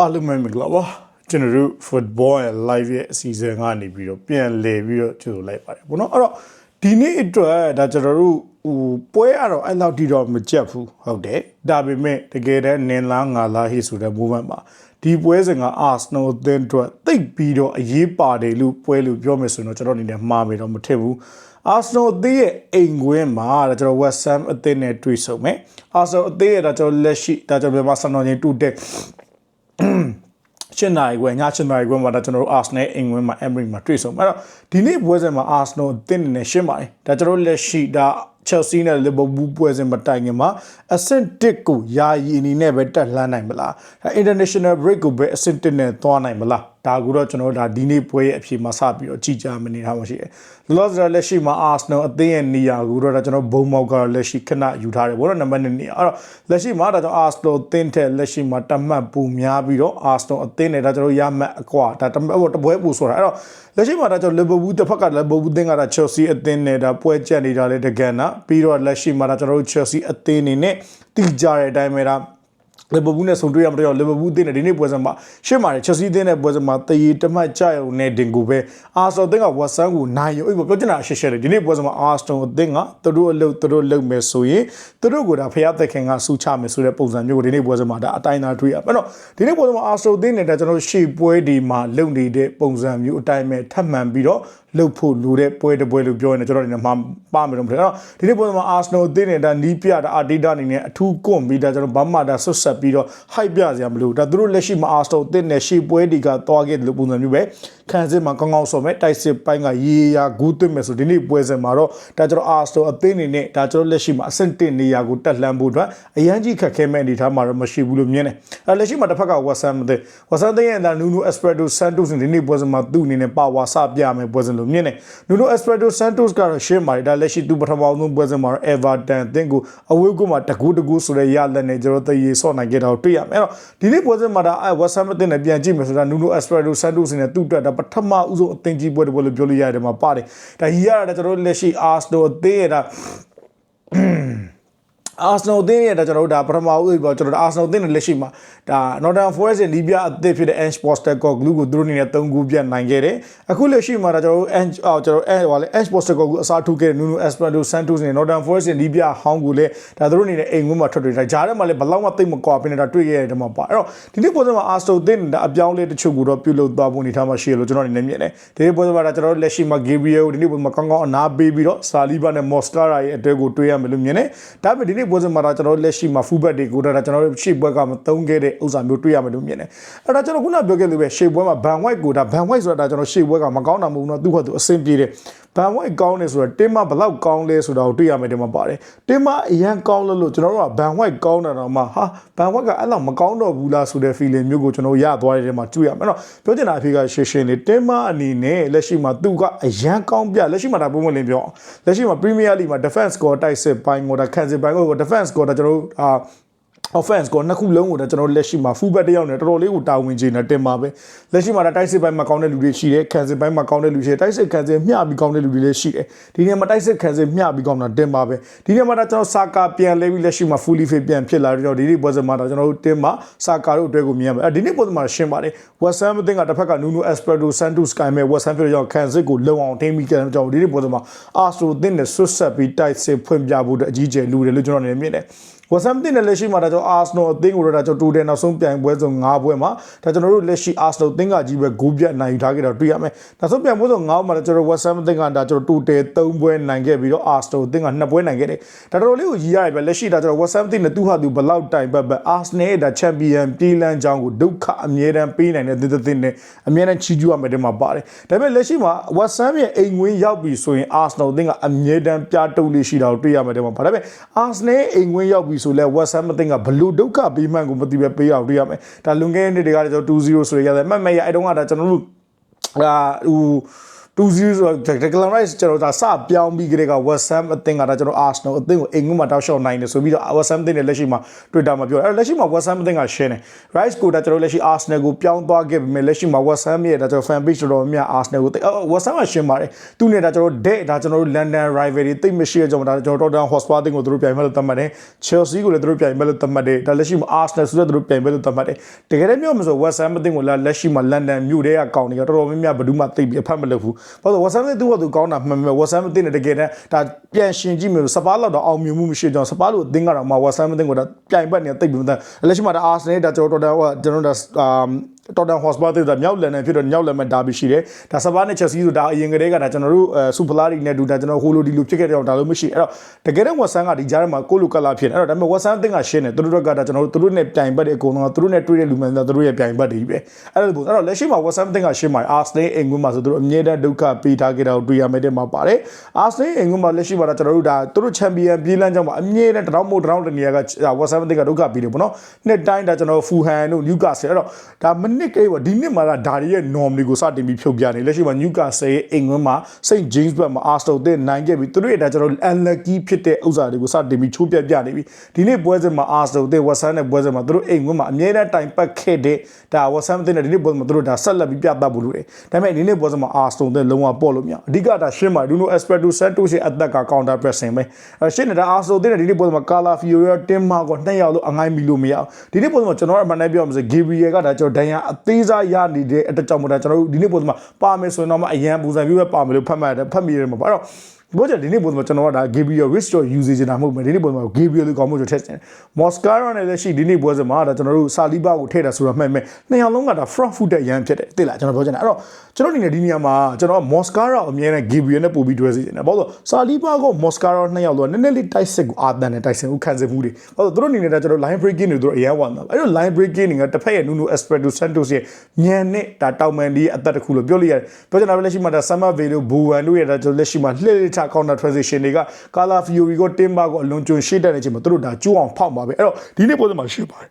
အားလုံးပဲမင်္ဂလာပါကျွန်တော်တို့ football and live ရဲ့အစီအစဉ်ကနေပြီးတော့ပြန်လည်ပြီးတော့ကြိုလိုက်ပါတယ်ပေါ့နော်အဲ့တော့ဒီနေ့အတွက်ဒါကျွန်တော်တို့ဟိုပွဲရတော့အဲ့လောက်ထိတော့မကြက်ဘူးဟုတ်တယ်ဒါပေမဲ့တကယ်တမ်းနင်လားငါလားဟိဆိုတဲ့ movement မှာဒီပွဲစဉ်က Arsenal အသင်းအတွက်တိတ်ပြီးတော့အရေးပါတယ်လို့ပွဲလို့ပြောမယ်ဆိုရင်တော့ကျွန်တော်အနေနဲ့မှားမယ်တော့မထင်ဘူး Arsenal အသင်းရဲ့အိမ်ကွင်းမှာဒါကျွန်တော် West Ham အသင်းနဲ့တွေ့ဆုံမယ် Arsenal အသင်းရဲ့ဒါကျွန်တော်လက်ရှိဒါကျွန်တော်မြန်မာစံတော်ချိန်တူတက် ရှင်းနိုင်ခွဲညရှင်းနိုင်ခွဲမှာဒါကျွန်တော်တို့ Arsenal အင်္ဂလန်မှာ Emery မှာတွေ့ဆုံအဲ့တော့ဒီနေ့ပွဲစဉ်မှာ Arsenal အသင်းနဲ့ရှင်းပါတယ်ဒါကျွန်တော်တို့လက်ရှိဒါ Chelsea နဲ့ Liverpool ပွဲစဉ်မတိုင်ခင်မှာအဆင့်1ကိုယာယီအနေနဲ့ပဲတက်လှမ်းနိုင်မလားဒါ International break ကိုပဲအဆင့်1နဲ့သွားနိုင်မလားဒါကူတော့ကျွန်တော်တို့ဒါဒီနေ့ပွဲရဲ့အဖြေမှာစပြီးတော့ကြည်ကြမနေထားမှရှိတယ်။လောလောဆယ်လက်ရှိမှာ Arsenal အသင်းရဲ့နေရာကူတော့ဒါကျွန်တော်ဘုံမောက်ကတော့လက်ရှိခဏယူထားတယ်ဘောနော်နံပါတ်1နေရာအဲ့တော့လက်ရှိမှာဒါကြောင့် Arsenal အသင်းထက်လက်ရှိမှာတတ်မှတ်ပူများပြီးတော့ Arsenal အသင်းနဲ့ဒါကျွန်တော်ရမှတ်အကွာဒါတမတ်တပွဲပူဆိုတာအဲ့တော့လက်ရှိမှာဒါကျွန်တော် Liverpool တစ်ဖက်က Liverpool အသင်းကဒါ Chelsea အသင်းနဲ့ဒါပွဲကြက်နေတာလေတကန်နာပြီးတော့လက်ရှိမှာဒါကျွန်တော်တို့ Chelsea အသင်းနေနဲ့တီကြတဲ့အတိုင်းပဲဒါ လီဗာပူးနဲ့ဆုံတွေ့ရမှာတော့လီဗာပူးအသင်းနဲ့ဒီနေ့ပွဲစဉ်မှာရှေ့မှာချက်စီးအသင်းနဲ့ပွဲစဉ်မှာတရီတမတ်ကြရုံနဲ့ဒင်ကိုပဲအာဆယ်အသင်းကဝက်ဆန်ကိုနိုင်ရုံအဲ့ပြောချင်တာရှေ့ရှေ့တယ်ဒီနေ့ပွဲစဉ်မှာအာစတွန်အသင်းကသူတို့အလုပ်သူတို့လုပ်မယ်ဆိုရင်သူတို့ကဒါဖျားသက်ခင်ကစူချမယ်ဆိုတဲ့ပုံစံမျိုးကိုဒီနေ့ပွဲစဉ်မှာဒါအတိုင်းသားတွေ့ရအဲ့တော့ဒီနေ့ပွဲစဉ်မှာအာစတွန်အသင်းနဲ့ဒါကျွန်တော်ရှေ့ပွဲဒီမှာလုပ်နေတဲ့ပုံစံမျိုးအတိုင်းပဲထပ်မံပြီးတော့ လှုပ်ဖို့လိုတဲ့ပွဲတစ်ပွဲလို့ပြောရင်ကျွန်တော်အနေနဲ့မှာပါမယ်တော့မထင်တော့ဒီနေ့ပွဲမှာ Arsenal အသင်းနဲ့ဒါနီးပြတာအတေးတာအနေနဲ့အထူးကွန်ပြီးဒါကျွန်တော်ဘာမှဒါဆွတ်ဆက်ပြီးတော့ hype ပြစရာမလိုဒါသူတို့လက်ရှိမှာ Arsenal အသင်းနဲ့ရှေ့ပွဲဒီကသွားခဲ့တယ်လို့ပုံစံမျိုးပဲခံစစ်မှာကောင်းကောင်းဆော်မဲ့တိုက်စစ်ပိုင်းကရေရာဂူးသွင်းမယ်ဆိုဒီနေ့ပွဲစဉ်မှာတော့ဒါကျွန်တော် Arsenal အသင်းအနေနဲ့ဒါကျွန်တော်လက်ရှိမှာအဆင့်1နေရာကိုတက်လှမ်းဖို့အတွက်အရန်ကြီးခက်ခဲမဲ့အနေထားမှာတော့မရှိဘူးလို့မြင်တယ်အဲလက်ရှိမှာတစ်ဖက်က West Ham အသင်း West Ham အသင်းရဲ့ဒါ Nuno Espirito Santos ဒီနေ့ပွဲစဉ်မှာသူ့အနေနဲ့ပါဝါစပြမယ်ပွဲစဉ်လို့မြင်တယ် Nuno Espirito Santos ကတော့ရှင်းပါတယ်ဒါလက်ရှိသူပထမဆုံးပွဲစဉ်မှာတော့ Everton အသင်းကိုအဝေးကူမှာတကူတကူဆိုတဲ့ရလက်နဲ့ကျွန်တော်တရေဆော့နိုင်ခဲ့တာကိုတွေ့ရမယ်အဲ့တော့ဒီနေ့ပွဲစဉ်မှာဒါ West Ham အသင်းနဲ့ပြန်ကြည့်မယ်ဆိုတာ Nuno Espirito Santos နဲ့သူ့အတွက်ဒါပထမဦးဆုံးအသင်းကြီးပွဲတစ်ပွဲလို့ပြောလို့ရတယ်မှာပါတယ်ဒါဟီရတာကျွန်တော်တို့လက်ရှိ Arsenal အသင်းရဲ့ဒါ အာဆနယ်အသင်းရဲ့ဒါကျွန်တော်တို့ဒါပထမဦးပေါ့ကျွန်တော်တို့အာဆနယ်အသင်းနဲ့လက်ရှိမှာဒါ Northern Forest ရဲ့လီးပြအသစ်ဖြစ်တဲ့ Ange Postecoglou ကိုသူတို့အနေနဲ့3ဂူပြတ်နိုင်ခဲ့တယ်အခုလက်ရှိမှာဒါကျွန်တော်တို့ Ange အော်ကျွန်တော်အဲဟိုလေ Ange Postecoglou အစားထိုးခဲ့တဲ့ Nuno Espirito Santos နဲ့ Northern Forest ရဲ့လီးပြဟောင်းကိုလည်းဒါသူတို့အနေနဲ့အိမ်ဝင်းမှာထွက်တွေ့တာဂျားထဲမှာလည်းဘလောက်မှသိမ့်မကွာပြနေတာတွေ့ခဲ့ရတဲ့မှာပါအဲ့တော့ဒီနေ့ပွဲစဉ်မှာ Arsenal အသင်းဒါအပြောင်းလဲတချို့ကိုတော့ပြုလုပ်သွားဖို့အနေထားမှာရှိရလို့ကျွန်တော်အနေနဲ့မြင်တယ်ဒီနေ့ပွဲစဉ်မှာဒါကျွန်တော်တို့လက်ရှိမှာ Gabriel ဒီနေ့ပွဲမှာကောင်းကောင်းအနာပေးပြီးတော့ Saliba နဲ့ Moscara ရဲ့အတဲကိုတွေ့ရမယ်လို့မြင်တယ်ဒါပေမဲ့ဒီနေ့ပွဲစဉ်မှာဒါကျွန်တော်တို့လက်ရှိမှာ fullback တွေကိုဒါကျွန်တော်တို့ရှေ့ဘက်ကမသုံးခဲ့တဲ့ဥစ္စာမျိုးတွေ့ရမယ်လို့မြင်တယ်အဲ့ဒါကျွန်တော်ခုနပြောခဲ့လို့ပဲရှေ့ဘွဲမှာ Van White ကိုဒါ Van White ဆိုတာဒါကျွန်တော်ရှေ့ဘွဲကမကောင်းတာမဟုတ်ဘူးတော့သူ့ဟာသူအဆင်ပြေတယ် Van White ကောင်းတယ်ဆိုတော့တင်းမဘလောက်ကောင်းလဲဆိုတာကိုတွေ့ရမယ်တင်မှာပါတယ်တင်းမအရန်ကောင်းလို့လို့ကျွန်တော်တို့က Van White ကောင်းတာတော့မှဟာ Van White ကအဲ့လောက်မကောင်းတော့ဘူးလားဆိုတဲ့ feeling မျိုးကိုကျွန်တော်ရသွားတဲ့ထဲမှာတွေ့ရမယ်နော်ပြောချင်တာအဖေကရှင်းရှင်းလေးတင်းမအနေနဲ့လက်ရှိမှာသူကအရန်ကောင်းပြလက်ရှိမှာဒါပုံမှန်လင်းပြောအောင်လက်ရှိမှာ Premier League မှာ defense score တိုက်စစ်ပိုင်းကိုဒါခံစစ်ပိုင်းကို defense score ဒါကျွန်တော်တို့အာ offense ကိုနှစ်ခုလုံးကိုတော့ကျွန်တော်လက်ရှိမှာ full back တယောက်နဲ့တော်တော်လေးကိုတာဝန်ချင်းနဲ့တင်ပါပဲလက်ရှိမှာတိုက်စစ်ပိုင်းမှာကောင်းတဲ့လူတွေရှိတယ်ခံစစ်ပိုင်းမှာကောင်းတဲ့လူရှိတယ်တိုက်စစ်ခံစစ်မျှပြီးကောင်းတဲ့လူတွေလည်းရှိတယ်ဒီနေ့မှာတိုက်စစ်ခံစစ်မျှပြီးကောင်းတာတင်ပါပဲဒီနေ့မှာတော့ကျွန်တော်စာကာပြန်လဲပြီးလက်ရှိမှာ fully fit ပြန်ဖြစ်လာတော့ဒီနေ့ပွဲစဉ်မှာတော့ကျွန်တော်တို့တင်မှာစာကာတို့အတွက်ကိုမြင်ရမယ်အဲဒီနေ့ပွဲစဉ်မှာရှင်းပါတယ် West Ham အသင်းကတစ်ဖက်က Nuno Espirito Santos ကိုင်မဲ့ West Ham ဖြစ်တော့ခံစစ်ကိုလုံအောင်ထိန်းပြီးကြတယ်ကျွန်တော်ဒီနေ့ပွဲစဉ်မှာ Arsenal အသင်းနဲ့ဆွတ်ဆက်ပြီးတိုက်စစ်ဖွင့်ပြဖို့အကြီးကျယ်လူတယ်လို့ကျွန်တော်အနေနဲ့မြင်တယ် ဝက်ဆမ်တင်နဲ့လက်ရှိမှာဒါကြောင့်အာဆနယ်အသင်းကိုတော့ဒါကြောင့်တူတယ်နောက်ဆုံးပြိုင်ပွဲဆုံး၅ပွဲမှာဒါကျွန်တော်တို့လက်ရှိအာဆနယ်အသင်းကကြီးပဲဂိုးပြတ်နိုင်ယူထားခဲ့တော့တွေ့ရမယ်နောက်ဆုံးပြိုင်ပွဲဆုံး၅မှာဒါကျွန်တော်ဝက်ဆမ်အသင်းကဒါကျွန်တော်တူတယ်၃ပွဲနိုင်ခဲ့ပြီးတော့အာဆနယ်အသင်းက၂ပွဲနိုင်ခဲ့တယ်ဒါတော်တော်လေးကိုရည်ရတယ်ပဲလက်ရှိဒါကျွန်တော်ဝက်ဆမ်အသင်းနဲ့သူ့ဟာသူဘလောက်တိုင်ပတ်ပတ်အာဆနယ်ဒါချန်ပီယံပြေးလန်းကြောင်းကိုဒုက္ခအမြဲတမ်းပေးနိုင်တဲ့သင်းသင်းနဲ့အမြဲတမ်းချီးကျူးရမယ်တဲ့မှာပါတယ်ဒါပေမဲ့လက်ရှိမှာဝက်ဆမ်ရဲ့အိမ်ဝင်းရောက်ပြီဆိုရင်အာဆနယ်အသင်းကအမြဲတမ်းပြတုပ်လေးရှိတာကိုတွေ့ရမယ်တဲ့မှာပါဒါပေမဲ့အာဆနယ်အိမ်ဝင်းရောက်ပြီဆိုလဲဝက်ဆမ်အသင်းကဘလို့ဒုက္ခပေးမှန်းကိုမသိပဲပေးအောင်တွေ့ရမယ်ဒါလွန်ခဲ့တဲ့နေ့တွေကကျွန်တော်2-0ဆိုရရတယ်မှတ်မဲ့ရအဲ့တုန်းကဒါကျွန်တော်တို့အာဟို 2-0ဆိုတော့ Declan Rice ကျွန်တော်ဒါစပြောင်းပြီးကြတဲ့က West Ham အသင်းကဒါကျွန်တော် Arsenal အသင်းကိုအိမ်ငွေမှာတောက်လျှောက်နိုင်တယ်ဆိုပြီးတော့ West Ham အသင်းနဲ့လက်ရှိမှာ Twitter မှာပြောတယ်အဲ့လက်ရှိမှာ West Ham အသင်းကရှင်းတယ် Rice ကိုဒါကျွန်တော်လက်ရှိ Arsenal ကိုပြောင်းသွားခဲ့ပေမဲ့လက်ရှိမှာ West Ham ရဲ့ဒါကျွန်တော် fan page တော်တော်များ Arsenal ကို West Ham ကရှင်းပါတယ်သူနဲ့ဒါကျွန်တော် dead ဒါကျွန်တော် London rivalry တိတ်မရှိတဲ့ကြောင့်ဒါကျွန်တော် Tottenham Hotspur အသင်းကိုသူတို့ပြိုင်မဲ့လို့သတ်မှတ်တယ် Chelsea ကိုလည်းသူတို့ပြိုင်မဲ့လို့သတ်မှတ်တယ်ဒါလက်ရှိမှာ Arsenal ဆိုတဲ့သူတို့ပြိုင်မဲ့လို့သတ်မှတ်တယ်တကယ်တမ်းပြောမှဆို West Ham အသင်းကိုလက်ရှိမှာ London မြို့ထဲကကောင်းနေကြတော်တော်များများဘယ်သူမှသိပြီးအဖတ်မလုပ်ဘူးဘာလို့ West Ham အသင်းကသူကောင်းတာမှန်မှန် West Ham အသင်းနဲ့တကယ်တမ်းဒါပြန်ရှင်ကြည့်မျိုးစပါးလောက်တော့အောင်မြင်မှုမရှိကြောင်းစပါးလို့အသင်းကတော့မှ West Ham အသင်းကိုဒါပြိုင်ပတ်နေသိပြီးမှလက်ရှိမှာဒါ Arsenal ဒါကျွန်တော်တို့ဒါကျွန်တော်တို့ဒါ တော်တန်ဟော့စပါတဲ့ဒါမြောက်လန်နဲ့ဖြစ်တော့မြောက်လန်မဲ့ဒါဘီရှိတယ်ဒါစပါးနဲ့ချက်စီးဆိုဒါအရင်ကတည်းကဒါကျွန်တော်တို့စူပလာရီနဲ့ဒူဒါကျွန်တော်ဟိုလိုဒီလိုဖြစ်ခဲ့တဲ့တော့ဒါလို့မရှိအဲ့တော့တကယ်တော့ဝက်ဆန်ကဒီကြားထဲမှာကိုလိုကလာဖြစ်တယ်အဲ့တော့ဒါပေမဲ့ဝက်ဆန်အသင်းကရှင်းတယ်သူတို့ကဒါကျွန်တော်တို့သူတို့နဲ့ပြိုင်ပတ်တဲ့အကုန်လုံးကသူတို့နဲ့တွေ့တဲ့လူမှန်သူတို့ရဲ့ပြိုင်ပတ်တွေပဲအဲ့လိုပေါ့အဲ့တော့လက်ရှိမှာဝက်ဆန်အသင်းကရှင်းပါတယ်အာစနယ်အင်ကွင်းမှာဆိုသူတို့အမြဲတမ်းဒုက္ခပေးထားခဲ့တာကိုတွေ့ရမယ်တဲ့မှာပါတယ်အာစနယ်အင်ကွင်းမှာလက်ရှိမှာဒါကျွန်တော်တို့ဒါသူတို့ချန်ပီယံပြေးလန်းကြောင်းမှာအမြဲတမ်းတရောင်းမို့တရောင်းတနေရာကဝက်ဆန်အသင်းကဒုက္ခပေးတယ်ပေါ့နော်နှစ်တိုင်းဒါကျွန်တော်ဖူဟန်တို့နျူကာဆယ်အဲ့တော့ဒါမနစ်ကိပေါ့ဒီနှစ်မှာဒါရီရဲ့ norm တွေကိုစတင်ပြီးဖြုတ်ပြနေလက်ရှိမှာ Newcastle ရဲ့အိမ်ဝင်းမှာ St James ဘက်မှာ Arsenal တဲ့နိုင်ခဲ့ပြီးသူတို့ရဲ့ဒါကျွန်တော် unlucky ဖြစ်တဲ့ဥစ္စာတွေကိုစတင်ပြီးချိုးပြပြနေပြီဒီနေ့ပွဲစဉ်မှာ Arsenal တဲ့ West Ham နဲ့ပွဲစဉ်မှာသူတို့အိမ်ဝင်းမှာအမြဲတမ်းတိုင်ပတ်ခဲ့တဲ့ဒါ West Ham တဲ့ဒီနေ့ပွဲမှာသူတို့ဒါဆက်လက်ပြီးပြသဖို့လိုတယ်ဒါပေမဲ့ဒီနေ့ပွဲစဉ်မှာ Arsenal တဲ့လုံးဝပေါ့လို့မရအဓိကဒါရှင်းပါ Nuno Espirito Santo ရဲ့အသက်က counter pressing ပဲအဲရှင်းနေတာ Arsenal တဲ့ဒီနေ့ပွဲစဉ်မှာ Cala Fiore တင်မာကိုနှစ်ယောက်လို့အငိုင်းမီလို့မရအောင်ဒီနေ့ပွဲစဉ်မှာကျွန်တော်အမှန်တမ်းပြောရမှာဆို Gabriel ကဒါကျွန်တော်ဒဏ်ရာအသေးစားရနေတဲ့အတွက်ကြောင့်မို့ဒါကျွန်တော်တို့ဒီနေ့ပုံစံမှာပါမယ်ဆိုရင်တော့မှအရန်ပုံစံမျိုးပဲပါမယ်လို့ဖတ်မှတ်တယ်ဖတ်မိရတယ်မှာပေါ့အဲ့တော့ ဘောကြဒီနေ့ပုံစံမှာကျွန်တော်ကဒါ Gabriel Restore usage နာမဟုတ်ဘူးဒီနေ့ပုံစံမှာ Gabriel လို့ကောင်းမှုဆိုထက်တယ် Moscara နဲ့လည်းရှိဒီနေ့ပွဲစဉ်မှာဒါကျွန်တော်တို့ Saliba ကိုထည့်တာဆိုတော့မှတ်မယ်နှစ်ယောက်လုံးကဒါ front foot တဲ့ရန်ဖြစ်တယ်သိလားကျွန်တော်ပြောချင်တာအဲ့တော့ကျွန်တော်အနေနဲ့ဒီနေရာမှာကျွန်တော် Moscara ကိုအမြဲတမ်း Gabriel နဲ့ပို့ပြီးတွဲစီနေတယ်ဘာလို့ Saliba ကို Moscara နှစ်ယောက်လုံးနည်းနည်းလေးတိုက်စစ်ကိုအာတန်နဲ့တိုက်စစ်ကိုခံစစ်မှုတွေဘာလို့သူတို့အနေနဲ့ဒါကျွန်တော် line breaking တွေသူတို့အရန်ဝမ်းတာအဲ့တော့ line breaking တွေကတစ်ဖက်ရဲ့ Nuno Espirito Santos ရဲ့ညံနဲ့ဒါတောင်မန်ဒီရဲ့အသက်တစ်ခုလို့ပြောလို့ရတယ်ပြောချင်တာပဲလက်ရှိမှာဒါ Summer Vale လို့ Bowen တို့ရဲ့ဒါကျွန်တော်လက်ရှိမှာလှည့်လှချ counter transition တွေက Cala Fiori ကို Timber ကိုအလွန်ကျွံရှေ့တက်နေချိန်မှာသူတို့ဒါကျိုးအောင်ဖောက်ပါပဲအဲ့တော့ဒီနေ့ပွဲစဉ်မှာရှင်းပါတယ်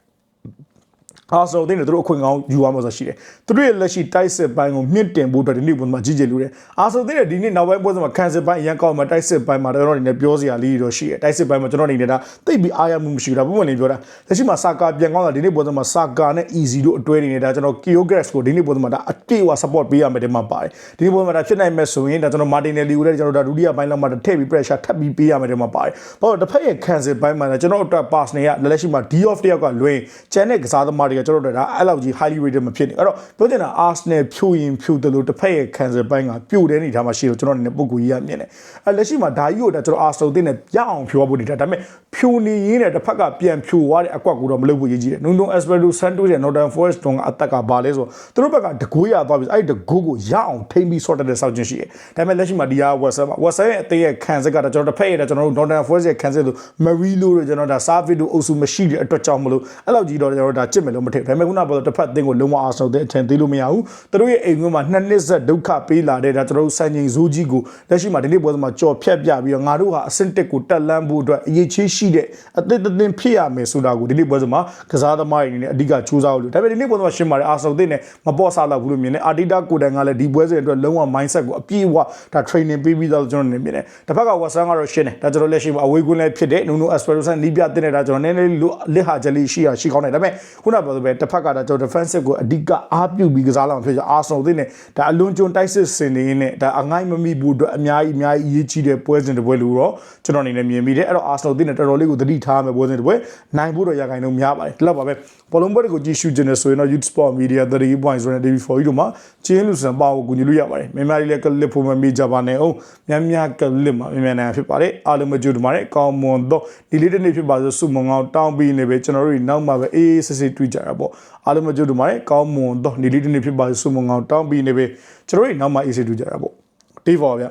အာဆယ်တင်းတွေသူတို့အခွင့်ကောင်းယူရမှာဆိုရှိတယ်သူတို့ရဲ့လက်ရှိတိုက်စစ်ပိုင်းကိုမြင့်တင်ဖို့အတွက်ဒီနေ့ပုံမှာကြီးကြီးလို့တယ်အာဆယ်တင်းတွေဒီနေ့နောက်ပိုင်းပွဲစဉ်မှာကန်စစ်ပိုင်းအရန်ကောက်မှာတိုက်စစ်ပိုင်းမှာကျွန်တော်အနေနဲ့ပြောစရာလေးတွေတော့ရှိတယ်တိုက်စစ်ပိုင်းမှာကျွန်တော်အနေနဲ့ဒါသိပြီးအားရမှုမရှိဘူးဒါပုံမှန်လေးပြောတာလက်ရှိမှာစာကာပြန်ကောင်းတာဒီနေ့ပွဲစဉ်မှာစာကာနဲ့ easy တို့အတွဲနေနေတာကျွန်တော် Kyograss ကိုဒီနေ့ပွဲစဉ်မှာဒါအတေးဝ support ပေးရမယ်ဒီမှာပါတယ်ဒီနေ့ပွဲမှာဒါဖြစ်နိုင်မဲ့ဆိုရင်ဒါကျွန်တော် Martinelli ကိုလည်းကျွန်တော်ဒါဒုတိယပိုင်းလောက်မှာထည့်ပြီး pressure ထပ်ပြီးပေးရမယ်ဒီမှာပါတယ်ဘာလို့တစ်ဖက်ရဲ့ cancel ပိုင်းမှာကျွန်တော်တို့ pass နေရလက်ရှိမှာ D off တယောက်ကလွင်ကျန်တဲ့ကစားသမားတွေကကျွန်တော်တို့ဒါအဲ့လောက်ကြီး highly rated မဖြစ်နေအဲ့တော့ပြောချင်တာ Arsenal ဖြိုရင်ဖြိုတယ်လို့တစ်ဖက်ရဲ့ cancel ပိုင်းကပြိုတဲ့အနေထားမှာရှိလို့ကျွန်တော်အနေနဲ့ပုံကူကြီးရမြင်တယ်အဲ့လက်ရှိမှာဒါကြီးကိုဒါကျွန်တော် Arsenal တင်းနဲ့ရအောင်ဖြိုဖို့နေတာဒါပေမဲ့ဖြိုနေရင်းနဲ့တစ်ဖက်ကပြန်ဖြိုသွားတဲ့အကွက်ကိုတော့မလုပ်ဘူးရေးကြည့်တယ် Nuno Espirito Santos ရဲ့ Northern Forest တုန်းကအသက်ကဘာလဲဆိုတော့သူတို့ဘက်ကတကိုးရသွားပြီအဲ့ဒီတကိုးကိုရအောင်ထိမ့်ပြီး sort တဲ့စောင့်ချင်းရှိတယ်ဒါပေမဲ့လက်ရှိမှာဒီဟာ WhatsApp မှာ WhatsApp ရဲ့အသေးရဲ့ခံစစ်ကတော့ကျွန်တော်တစ်ဖက်ရဲ့ကျွန်တော်တို့ Northern Forest ရဲ့ခံစစ်လို့ Marilo တို့ကျွန်တော်ဒါ Savage တို့အုပ်စုမရှိတဲ့အတွက်ကြောင့်မလို့အဲ့လောက်ကြီးတော့ကျွန်တော်ဒါကြစ်မယ်လို့မထင်ဒါပေမဲ့ခုနကပြောတစ်ဖက်အသင်းကိုလုံးဝအားဆုံးတဲ့အထင်သေးလို့မရဘူးသူတို့ရဲ့အိမ်ကွင်းမှာနှစ်နှစ်ဆက်ဒုက္ခပေးလာတဲ့ဒါကျွန်တော်တို့စံချိန်ဇိုးကြီးကိုလက်ရှိမှာဒီနေ့ပွဲမှာကြော်ဖြတ်ပြပြီးတော့ငါတို့ဟာအဆင့်တက်ကိုတက်လန်းဖို့အတွက်အရေးချင်းရှိတဲ့အသစ်အသင်းဖြစ်ရမယ်ဆိုတာကိုဒီနေ့ပွဲမှာကစားသမားတွေအနေနဲ့အဓိကစူးစမ်းလို့ဒါပေမဲ့ဒီနေ့ပွဲမှာရှင်းပါတယ်အာဆောသိနဲ့မပေါ့စားတော့ဘူးလို့မြင်တယ်အာတီတာကိုတန်ကလည်းဒီပွဲစဉ်အတွက်လုံးဝ mindset ကိုအပြည့်အဝဒါ training ပေးပြီးသားလို့ကျွန်တော်နေမြင်တယ်တစ်ဖက်ကဝက်ဆန်ကတော့ရှင်းတယ်ဒါကျွန်တော်လက်ရှိမှာအဝေးကွင်းလည်းဖြစ်တယ်နူနိုအက်စပယ်ရိုဆန်နီးပြတင်နေတာကျွန်တော်နည်းနည်းလေးလက်ဟာဂျလီရှိရရှိကောင်းတယ်ဒါပေမဲ့ခုနပြောသလိုပဲတစ်ဖက်ကဒါကျွန်တော် defensive ကိုအဓိကအားပြုပြီးကစားလာမှာဖြစ်ကြအာဆနယ်သိနဲ့ဒါအလွန်ကျွန်းတိုက်စစ်စင်နေနဲ့ဒါအငိုင်းမမိဘူးအတွက်အများကြီးအများကြီးအရေးကြီးတဲ့ပွဲစဉ်တစ်ပွဲလို့တော့ကျွန်တော်အနေနဲ့မြင်မိတယ်အဲ့တော့အာဆနယ်သိနဲ့တော်တော်လေးကိုသတိထားမယ်ပွဲစဉ်တစ်ပွဲနိုင်ဖို့တော့ရခိုင်နှုန်းများပါတယ်ဒီလောက်ပါပဲဘောလုံးပွဲတွေကိုကြည့်ရှုခြင်းနဲ့ဆိုရင်တော့ Youth Sport Media 30 points ဆိုတဲ့ TV4 တို့မှာကျင်းလူစံပါကိုကူညီလို့ရပါတယ်မြန်မာပြည်လည်းကလစ်ဖို့မမေ့ကြပါနဲ့အောင်များများကလစ်မှာမြန်မာနိုင်ငံဖြစ်ပါတယ်အားလုံးမကြိုတမာနဲ့ကောင်းမွန်တော့ဒီလေးတစ်နေ့ဖြစ်ပါဆိုစုမငောင်းတောင်းပြီးနေပဲကျွန်တော်တို့နောက်မှာပဲအေးအေးဆေးဆေးတွေ့ကြရပေါ့အားလုံးမကြိုတမာနဲ့ကောင်းမွန်တော့ဒီလေးတစ်နေ့ဖြစ်ပါဆိုစုမငောင်းတောင်းပြီးနေပဲကျွန်တော်တို့နောက်မှာအေးဆေးတွေ့ကြရပေါ့တေးပါဗျာ